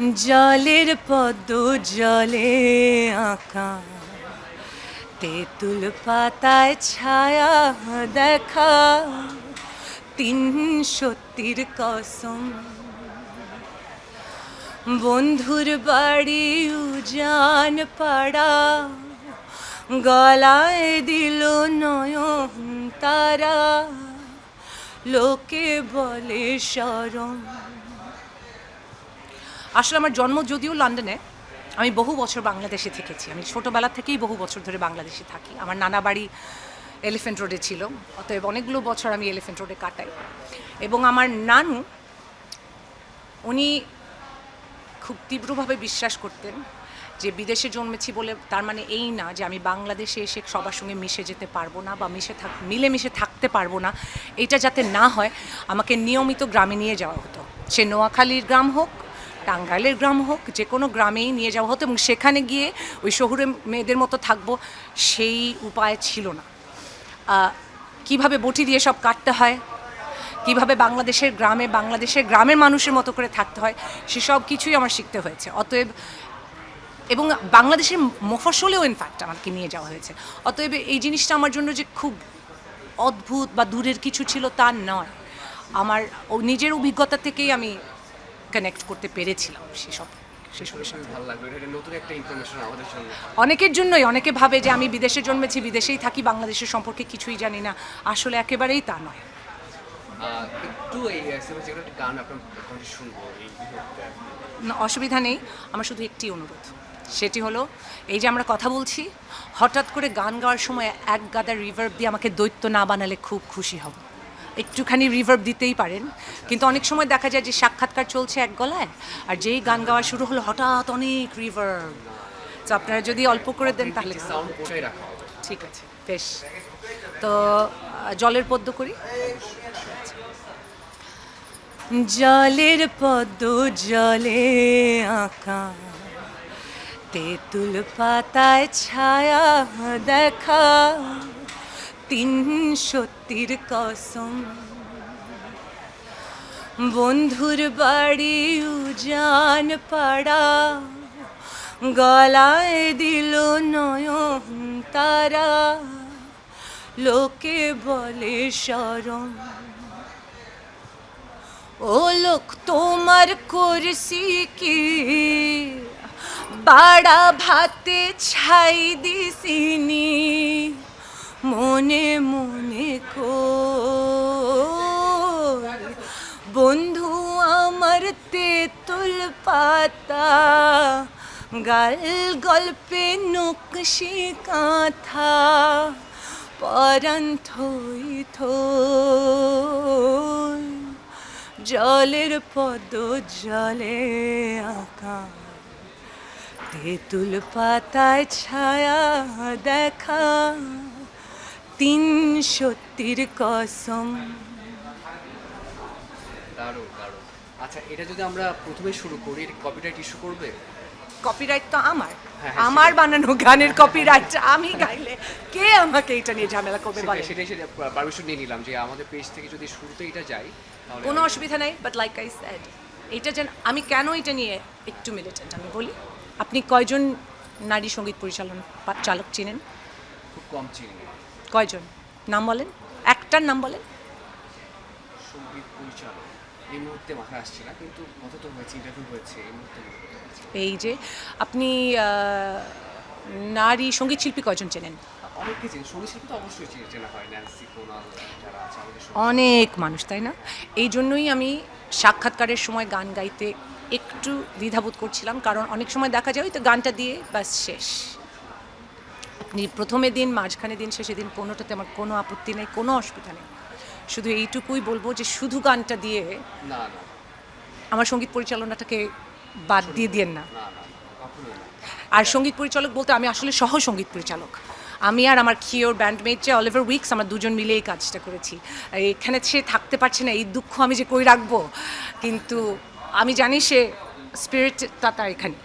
জলের পদ্ম জলে আঁকা। তেঁতুল পাতায় ছায়া দেখা। তিন সত্যির কসম। বন্ধুর বাড়ি উজান পাড়া। গলায় দিল নয়ন তারা। লোকে বলে সরম আসলে আমার জন্ম যদিও লন্ডনে, আমি বহু বছর বাংলাদেশে থেকেছি। আমি ছোটোবেলা থেকেই বহু বছর ধরে বাংলাদেশে থাকি। আমার নানা বাড়ি এলিফেন্ট রোডে ছিল, অতএব অনেকগুলো বছর আমি এলিফেন্ট রোডে কাটাই। এবং আমার নানু, উনি খুব তীব্রভাবে বিশ্বাস করতেন যে বিদেশে জন্মেছি বলে তার মানে এই না যে আমি বাংলাদেশে এসে সবার সঙ্গে মিশে যেতে পারব না বা মিশে থাক, মিলেমিশে থাকতে পারব না। এটা যাতে না হয়, আমাকে নিয়মিত গ্রামে নিয়ে যাওয়া হতো। সে নোয়াখালীর গ্রাম হোক টাঙ্গাইলের গ্রাম হোক, যে কোনো গ্রামেই নিয়ে যাওয়া হতো এবং সেখানে গিয়ে ওই শহুরে মেয়েদের মতো থাকব সেই উপায় ছিল না। কীভাবে বটি দিয়ে সব কাটতে হয়, কীভাবে বাংলাদেশের গ্রামে বাংলাদেশের গ্রামের মানুষের মতো করে থাকতে হয় সেসব কিছুই আমার শিখতে হয়েছে। অতএব, এবং বাংলাদেশের মফসলেও ইনফ্যাক্ট আমাকে নিয়ে যাওয়া হয়েছে। অতএব এই জিনিসটা আমার জন্য যে খুব অদ্ভুত বা দূরের কিছু ছিল তা নয়। আমার নিজের অভিজ্ঞতা থেকেই আমি কানেক্ট করতে পেরেছিলাম সেসব অনেকের জন্যই অনেকে ভাবে যে আমি বিদেশে জন্মেছি বিদেশেই থাকি বাংলাদেশের সম্পর্কে কিছুই জানি না। আসলে একেবারেই তা নয়। একটু এই গান শুনব অসুবিধা নেই। আমার শুধু একটি অনুরোধ। সেটি হলো এই যে আমরা কথা বলছি হঠাৎ করে গান গাওয়ার সময় এক গাদা রিভার্ব দিয়ে আমাকে দৈত্য না বানালে খুব খুশি হব। একটুখানি রিভার্ব দিতেই পারেন। কিন্তু অনেক সময় দেখা যায় যে সাক্ষাৎকার চলছে এক গলায় আর যেই গান গাওয়া শুরু হলো হঠাৎ অনেক রিভার্ব তো আপনারা যদি অল্প করে দেন তাহলে। ঠিক আছে বেশ। তো জলের পদ্ম করি? জলের পদ্ম জলে আঁকা। তেঁতুল পাতায় ছায়া দেখা। তিন সত্যির কসম। বন্ধুর বাড়ি উজান পাড়া, গলায় দিল নয়ন তারা। লোকে বলে সরম ও লোক, তোমার করছি কি? বাড়া ভাতে ছাই দিসিনি তেঁতুল পাতা, গাল গল্পে নকশি কাঁথা, পরাণ থই থই, জলের পদ জলে আঁকা। তেঁতুল পাতায় ছায়া দেখা, তিন সত্যির কসম। দারুণ দারুণ। আচ্ছা এটা যদি আমরা প্রথমে শুরু করি এটা কপিরাইট ইস্যু করবে? কপিরাইট তো আমার। হ্যাঁ, আমার বানানো গানের কপিরাইট আমি গাইলে কে আমাকে এটা নিয়ে ঝামেলা করবে বলে সেটাই সেটা পারমিশন নিয়ে নিলাম যে আমাদের পেজ থেকে যদি শুরুতে এটা যায় কোনো অসুবিধা নাই বাট লাইক আই স্যাড এটা যেন আমি কেন এটা নিয়ে একটু মিলিটেন্ট আমি বলি? আপনি কয়জন নারী সংগীত পরিচালন চালক চিনেন? খুব কম চিনি। কয়জন? নাম বলেন। একটার নাম বলেন। সংগীত পরিচালক। এই মুহূর্তে মাথায় আসছে না কিন্তু কত তো হয়েছে ইন্টারভিউ হয়েছে এই মুহূর্তে। এই যে আপনি নারী সংগীত শিল্পী কয়জন চেনেন? অনেককে চিনি সংগীত শিল্পী তো অবশ্যই চেনা হয় ন্যান্সি কোনাল যারা আছে অনেক মানুষ তাই না? এই জন্যই আমি সাক্ষাৎকারের সময় গান গাইতে একটু দ্বিধাবোধ করছিলাম কারণ অনেক সময় দেখা যায় ওই তো গানটা দিয়ে ব্যাস শেষ। আপনি প্রথমে দিন মাঝখানে দিন শেষে দিন কোনোটাতে আমার কোনো আপত্তি নেই কোনো অসুবিধা নেই। শুধু এইটুকুই বলব যে শুধু গানটা দিয়ে আমার সংগীত পরিচালনাটাকে বাদ দিয়ে দিয়েন না। আর সংগীত পরিচালক বলতে আমি আসলে সহ সংগীত পরিচালক। আমি আর আমার কিওর ব্যান্ডমেট যে অলিভার উইকস আমরা দুজন মিলে এই কাজটা করেছি। এখানে সে থাকতে পারছে না এই দুঃখ আমি যে কই রাখব? কিন্তু আমি জানি সে স্পিরিট তা তার এখানে।